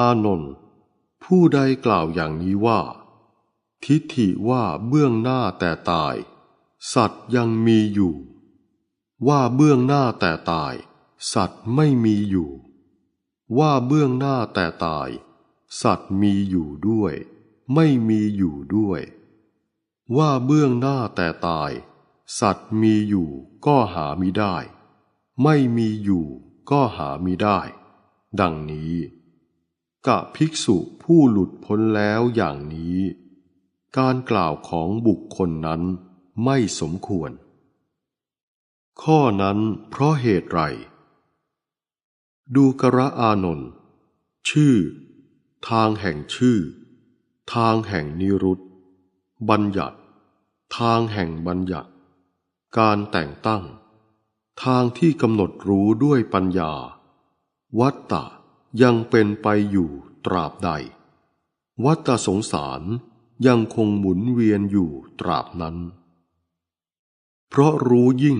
อานนท์ผู้ใดกล่าวอย่างนี้ว่า ทิฏฐิว่าเบื้องหน้าแต่ตาย สัตว์ยังมีอยู่ ว่าเบื้องหน้าแต่ตาย สัตว์ไม่มีอยู่ ว่าเบื้องหน้าแต่ตาย สัตว์มีอยู่ด้วย ไม่มีอยู่ด้วย ว่าเบื้องหน้าแต่ตาย สัตว์มีอยู่ก็หามิได้ ไม่มีอยู่ก็หามิได้ ดังนี้ กะภิกษุผู้หลุดพ้นแล้วอย่างนี้ การกล่าวของบุคคลนั้นไม่สมควร ข้อนั้นเพราะเหตุไร ดูกระอานนท์ชื่อ ทางแห่งชื่อ ทางแห่งนิรุตบัญญัติ ทางแห่งบัญญัติ การแต่งตั้ง ทางที่กำหนดรู้ด้วยปัญญา วัตตะ ยังเป็นไปอยู่ตราบใด วัตตสงสารยังคงหมุนเวียนอยู่ตราบนั้น เพราะรู้ยิ่ง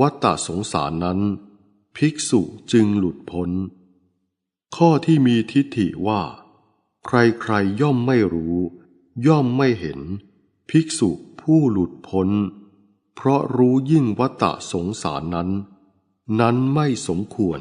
วัตตสงสารนั้น ภิกษุจึงหลุดพ้น ข้อที่มีทิฏฐิว่า ใครๆย่อมไม่รู้ ย่อมไม่เห็น ภิกษุผู้หลุดพ้น เพราะรู้ยิ่งวัตตสงสารนั้น นั้นไม่สมควร